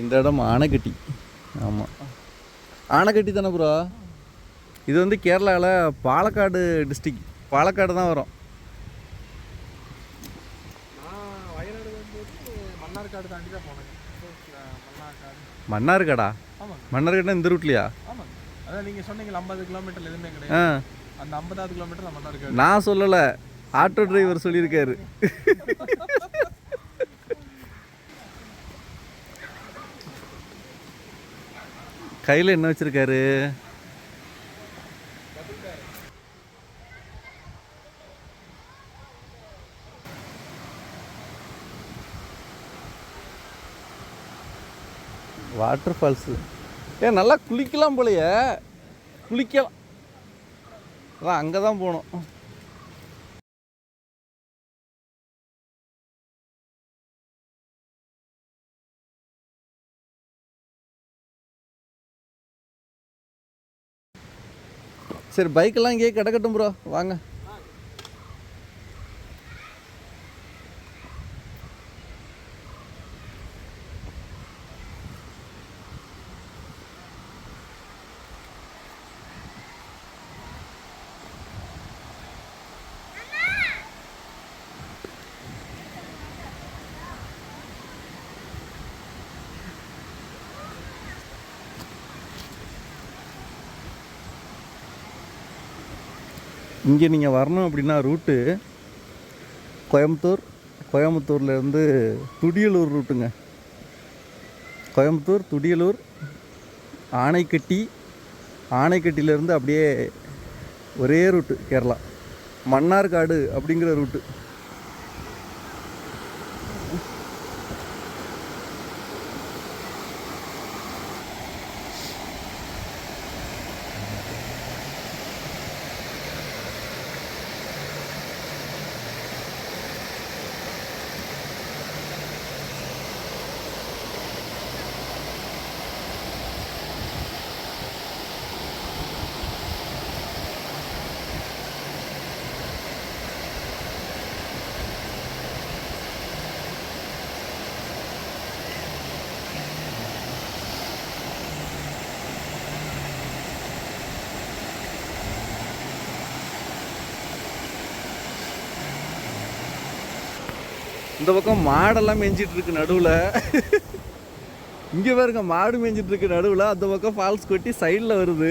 இந்த இடம் ஆனைக்கட்டி. ஆமாம் ஆனைக்கட்டி தானே ப்ரோ இது வந்து கேரளாவில் பாலக்காடு டிஸ்ட்ரிக் பாலக்காடு தான் வரும். மன்னார்காடு? மன்னார்காடுனா இந்த ரூட்லையா அதான் நீங்கள் சொன்னீங்களா ஐம்பது கிலோமீட்டர் எதுவுமே கிடையாது அந்த ஐம்பதாவது கிலோமீட்டர் நான் சொல்லலை. ஆட்டோ டிரைவர் சொல்லியிருக்காரு. கையில் என்ன வச்சுருக்காரு? வாட்டர் ஃபால்ஸு ஏ நல்லா குளிக்கலாம் போலையே. குளிக்கலாம் அதான் அங்கே தான் போகணும். சரி பைக்கெல்லாம் இங்கேயே கிடக்கட்டும் ப்ரோ வாங்க. இங்கே நீங்கள் வரணும் அப்படின்னா ரூட்டு கோயம்புத்தூர். கோயம்புத்தூர்லேருந்து துடியலூர் ரூட்டுங்க கோயம்புத்தூர் துடியலூர் ஆனைக்கட்டி. ஆனைக்கட்டியிலேருந்து அப்படியே ஒரே ரூட்டு கேரளா. மன்னார்காடு அப்படிங்கிற ரூட்டு இந்த பக்கம் மாடெல்லாம் மேய்ஞ்சிட்டு இருக்கு நடுவில். இங்கே பாருங்க மாடு மேய்ஞ்சிட்டு இருக்கு நடுவில். அந்த பக்கம் ஃபால்ஸ் கொட்டி சைடில் வருது.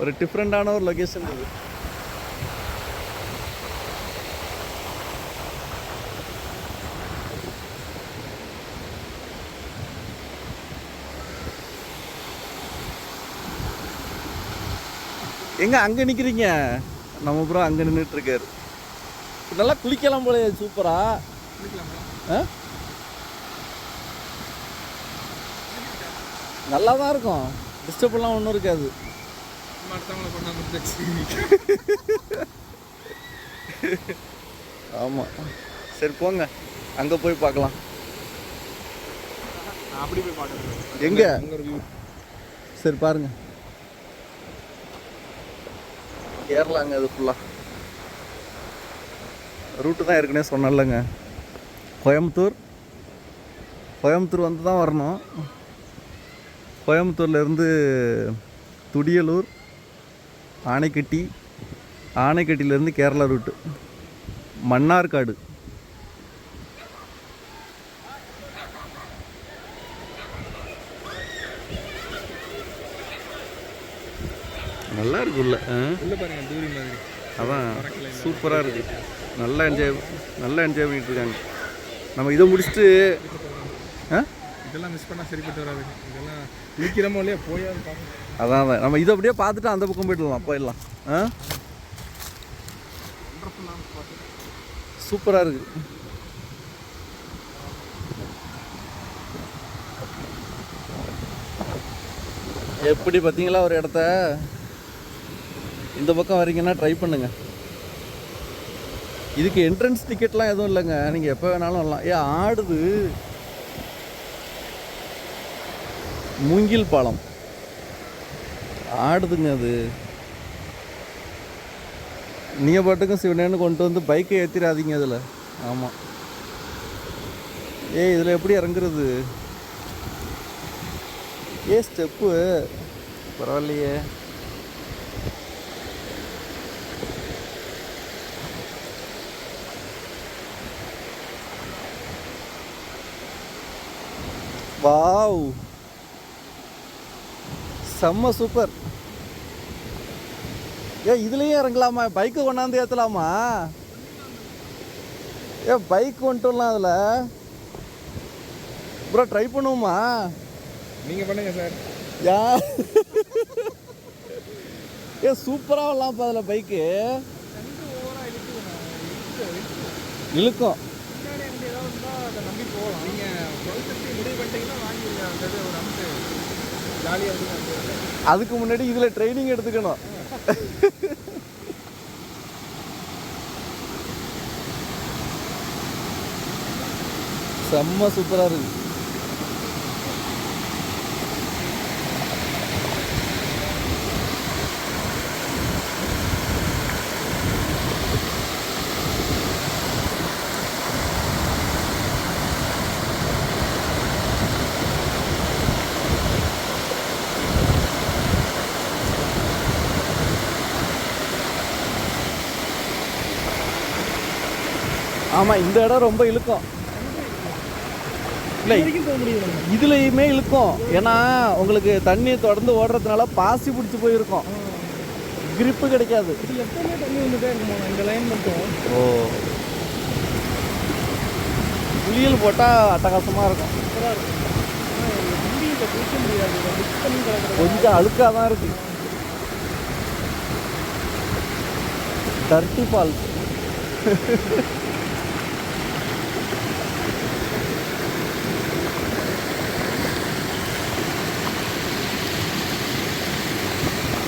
ஒரு டிஃப்ரெண்டான ஒரு லொக்கேஷன் இது எங்க அங்க நிக்கிறீங்க? நம்ம அப்புறம் அங்க நின்றுட்டு இருக்காரு நல்லா குளிக்கலாம் போல சூப்பரா. ஆ? நல்லா தான் இருக்கும். டிஸ்டர்ப்லாம் ஒன்றும் இருக்காது. ஆமாம் சரி போங்க. அங்கே போய் பார்க்கலாம். அப்படி போய் பார்க்குறேன். எங்க? சரி பாருங்க. கேரளாங்க அது ஃபுல்லாக ரூட்டு தான் ஏற்கனவே சொன்னேன்லங்க. கோயம்புத்தூர். கோயம்புத்தூர் வந்து தான் வரணும். கோயம்புத்தூர்லேருந்து துடியலூர் ஆனைக்கட்டி ஆனைக்கட்டியிலேருந்து கேரளா ரூட்டு. மன்னார்காடு. நல்லா இருக்குல்ல ஆ? உள்ள பாருங்க தூரி மாதிரி. அதான். சூப்பராக இருக்குது நல்லா என்ஜாய் நல்லா என்ஜாய் பண்ணிட்டு இருக்காங்க நம்ம இதை முடிச்சுட்டு இதெல்லாம் மிஸ் பண்ணால் சரிப்பட்டு வராது இதெல்லாம் குளிக்கிறமோ இல்லையா பார்க்கணும் அதான் அதான். நம்ம இதை அப்படியே பார்த்துட்டு அந்த பக்கம் போயிடலாம் போயிடலாம். ஆ? சூப்பராக இருக்குது எப்படி பார்த்தீங்களா ஒரு இடத்த? இந்த பக்கம் வரீங்கன்னா ட்ரை பண்ணுங்க. இதுக்கு என்ட்ரன்ஸ் டிக்கெட்லாம் எதுவும் இல்லைங்க. நீங்கள் எப்போ வேணாலும் வரலாம். ஏ ஆடுது. மூங்கில் பாலம். ஆடுதுங்க அது. நீங்கள் பாட்டுக்கும் சிவனேன்னு கொண்டு வந்து பைக்கை ஏற்றிடாதீங்க அதில். ஆமாம் ஏய் இதில் எப்படி இறங்குறது? ஏ ஸ்டெப்பு பரவாயில்லையே. வாவ். செம்ம சூப்பர். ஏ இதுலயும் இறங்கலாமா? பைக்கு கொண்டாந்து ஏற்றலாமா ஏ பைக் கொண்டுலாம் அதில். ப்ரோ ட்ரை பண்ணுவோமா? நீங்கள் பண்ணுங்க சார். யா. ஏ சூப்பராக வரலாம்ப்பா அதில் பைக்கு. இழுக்கும் பின்னாடி வந்து ஏதாவது இருந்தால் அதை நம்பி போகலாம். நீங்கள் டுவெல் முடிவு பண்ணிட்டீங்கன்னா வாங்கிடுங்க அந்த ஒரு அமுக்கு ஜாலியாக இருக்குது அதுக்கு முன்னாடி இதில் ட்ரைனிங் எடுத்துக்கணும். செம்ம சூப்பராக இருக்குது ஆமாம் இந்த இடம் ரொம்ப இழுக்கும். இல்லை இதுலேயுமே இழுக்கும். ஏன்னா உங்களுக்கு தண்ணி தொடர்ந்து ஓடுறதுனால பாசி பிடிச்சி போயிருக்கும். கிரிப்பு கிடைக்காது. ஓ. குளியல் போட்டால் அட்டகாசமாக இருக்கும். கொஞ்சம் அழுக்காக தான் இருக்கு. டர்ட்டி ஃபால்ஸ்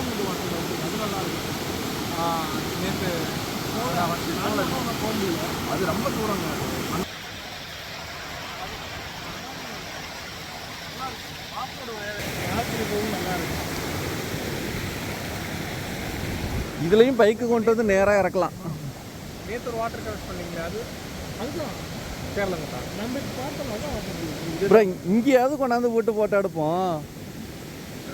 மீது வாட்டர் வந்து அது நல்லா இருக்கும் நேற்று போக முடியல அது ரொம்ப தூரங்க இதுலேயும் பைக்கு கொண்டு வந்து நேராக இறக்கலாம். நேற்று ஒரு வாட்டர் கலெக்ட் பண்ணீங்களே அது? அதுதான். அப்புறம் இங்கேயாவது கொண்டாந்து போட்டு போட்டோ எடுப்போம்.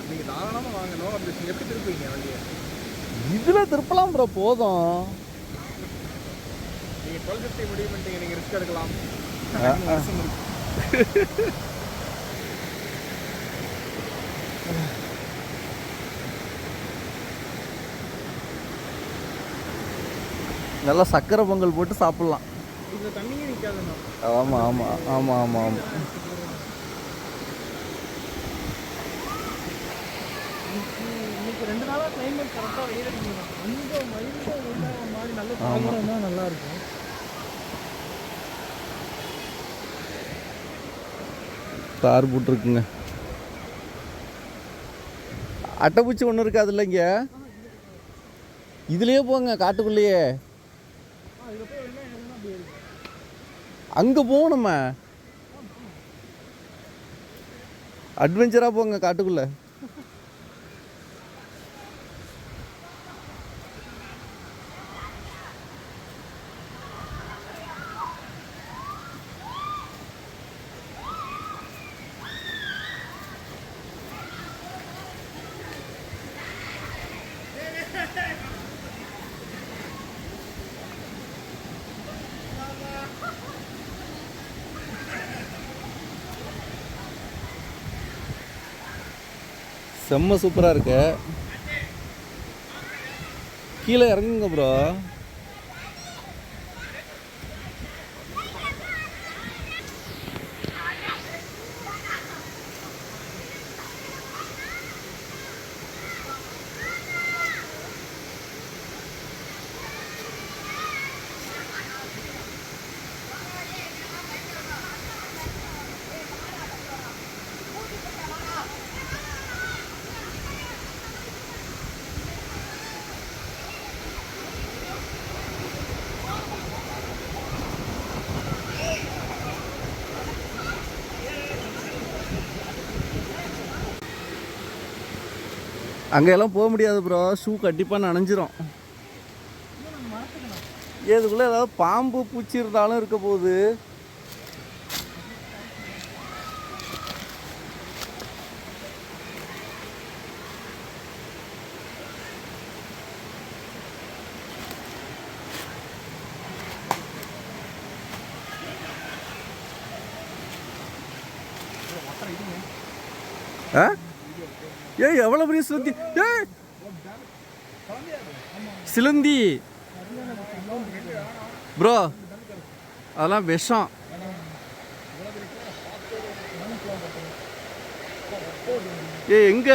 நீங்கள் தாராளமாக வாங்கணும் அப்படி எப்படி திருப்பீங்க வண்டியை? இதில் திருப்பலாம் ப்ரோ போதும். நீங்கள் டுவெல் ஃபிஃப்டி முடிவு பண்ணிட்டீங்க நீங்கள் ரிஸ்க் எடுக்கலாம். நல்லா சக்கரை பொங்கல் போட்டு சாப்பிட்லாம். ஆமாம் ஆமாம் ஆமாம் ஆமாம் ஆமாம் நல்ல இருக்கும். தார் போட்டிருக்குங்க. அட்டைப்பூச்சி ஒன்றும் இருக்காது இல்லைங்க இதுலேயே போங்க காட்டுக்குள்ளேயே ஆ இதை போய் என்ன ஏன்னா அப்படி இருக்கு அங்கே போவோம் நம்ம. அட்வென்ச்சராக போங்க காட்டுக்குள்ளே. செம்ம சூப்பராக இருக்கு. கீழே இறங்குங்க ப்ரோ அங்கெல்லாம் போக முடியாது ப்ரோ ஷூ கண்டிப்பாக நனைஞ்சிரும். இதுக்குள்ளே ஏதாவது பாம்பு பூச்சி இருந்தாலும் இருக்க போகுது ஆ ஏய் எவ்வளோ பெரிய சிலந்தி? ஏய்! சிலந்தி. ப்ரோ அதெல்லாம் விஷம். ஏ எங்க?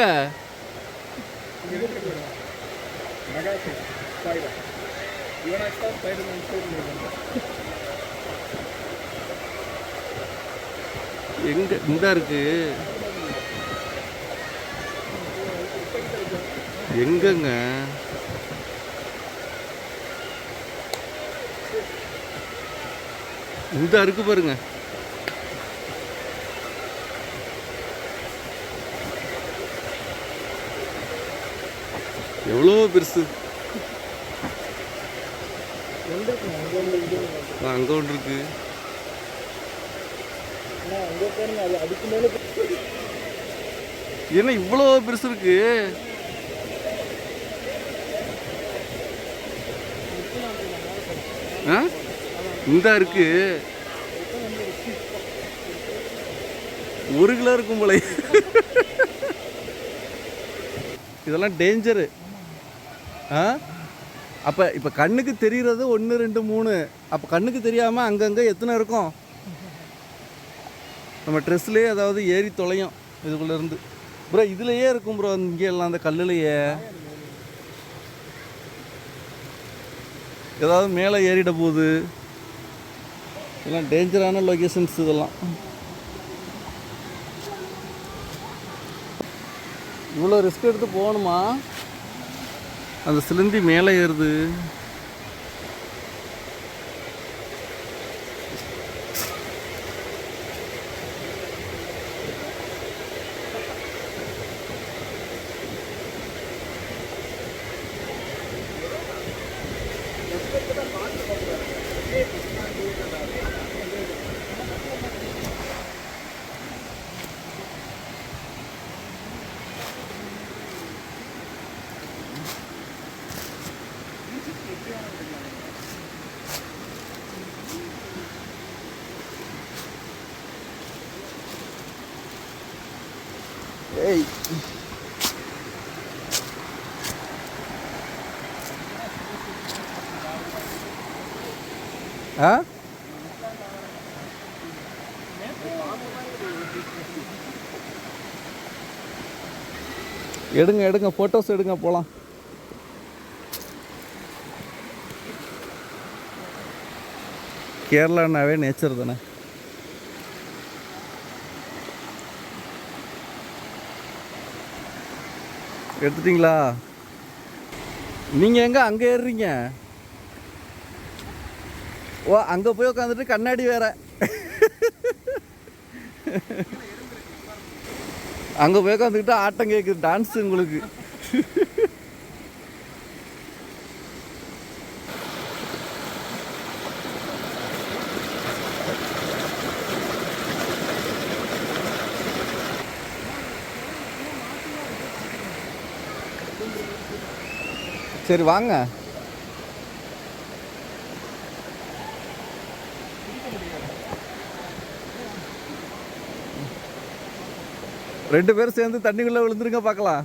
எங்க? இந்த இருக்கு. எங்கங்க? இந்த இருக்கு பாருங்க. எவ்வளோ பெருசு? ஆ, அங்க ஒன்று இருக்கு. பாருங்க என்ன இவ்வளோ பெருசு இருக்கு? இந்த இருக்கு. ஒரு கிலோ இருக்கும் போல. இதெல்லாம் டேஞ்சரு. ஆ? அப்போ இப்போ கண்ணுக்கு தெரிகிறது ஒன்று ரெண்டு மூணு. அப்போ கண்ணுக்கு தெரியாமல் அங்கங்கே எத்தனை இருக்கும்? நம்ம ட்ரெஸ்லேயே அதாவது ஏறி தொலையும் இதுக்குள்ளே இருந்து. ப்ரோ இதுலேயே இருக்கும் ப்ரோ இங்கே எல்லாம் அந்த கல்லுலையே. ஏதாவது மேலே ஏறிட போகுது. இதெல்லாம் டேஞ்சரான லொக்கேஷன்ஸ் இதெல்லாம். இவ்வளோ ரிஸ்க் எடுத்து போகணுமா? அந்த சிலந்தி மேலே ஏறுது ஏய் ஆ எடுங்க எடுங்க ஃபோட்டோஸ் எடுங்க போகலாம் கேரளானாவே நேச்சர் தானே. எடுத்துட்டீங்களா? நீங்கள் எங்கே அங்கே ஏறுறீங்க? ஓ அங்கே போய் உட்காந்துட்டு கண்ணாடி வேறு. அங்கே போய் உட்காந்துக்கிட்டு ஆட்டம் கேட்குது டான்ஸ் உங்களுக்கு. சரி வாங்க. ரெண்டு பேரும் சேர்ந்து தண்ணிக்குள்ளே விழுந்துருங்க பார்க்கலாம்.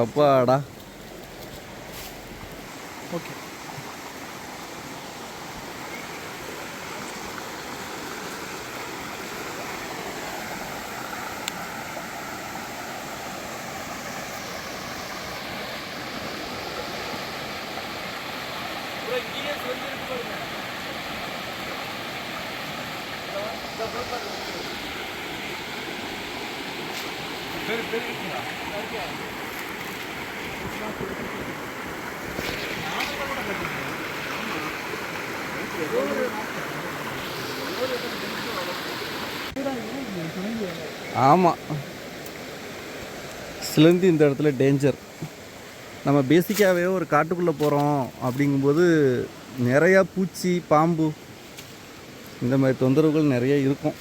அப்பாடா. ஆமாம் சிலந்தி இந்த இடத்துல டேஞ்சர் நம்ம பேசிக்காகவே ஒரு காட்டுக்குள்ளே போகிறோம் அப்படிங்கும்போது நிறையா பூச்சி பாம்பு இந்த மாதிரி தொந்தரவுகள் நிறைய இருக்கும்.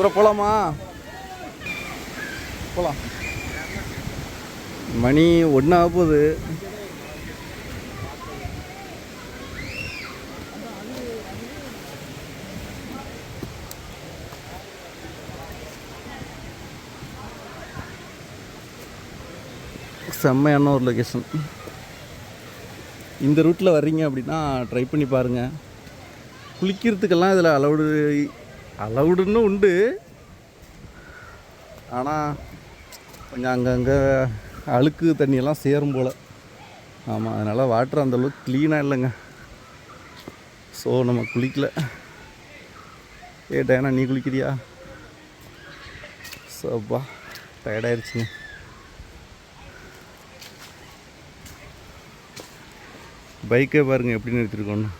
ப்ரோ போகலாமா போகலாம் மணி ஒன்றாக போகுது. செம்மையான ஒரு லொக்கேஷன் இந்த ரூட்டில் வர்றீங்க அப்படின்னா ட்ரை பண்ணி பாருங்கள் குளிக்கிறதுக்கெல்லாம் இதில் அலவுடு அலவுடுன்னு உண்டு. ஆனால் கொஞ்சம் அங்கங்கே அழுக்கு தண்ணியெல்லாம் சேரும் போல். ஆமாம் அதனால் வாட்டர் அந்தளவுக்கு க்ளீனாக இல்லைங்க. ஸோ நம்ம குளிக்கல. ஏ டயனா நீ குளிக்கிறியா? சப்பா டயர்டாயிருச்சுங்க பைக்கே பாருங்கள் எப்படி நிறுத்திருக்கோன்னு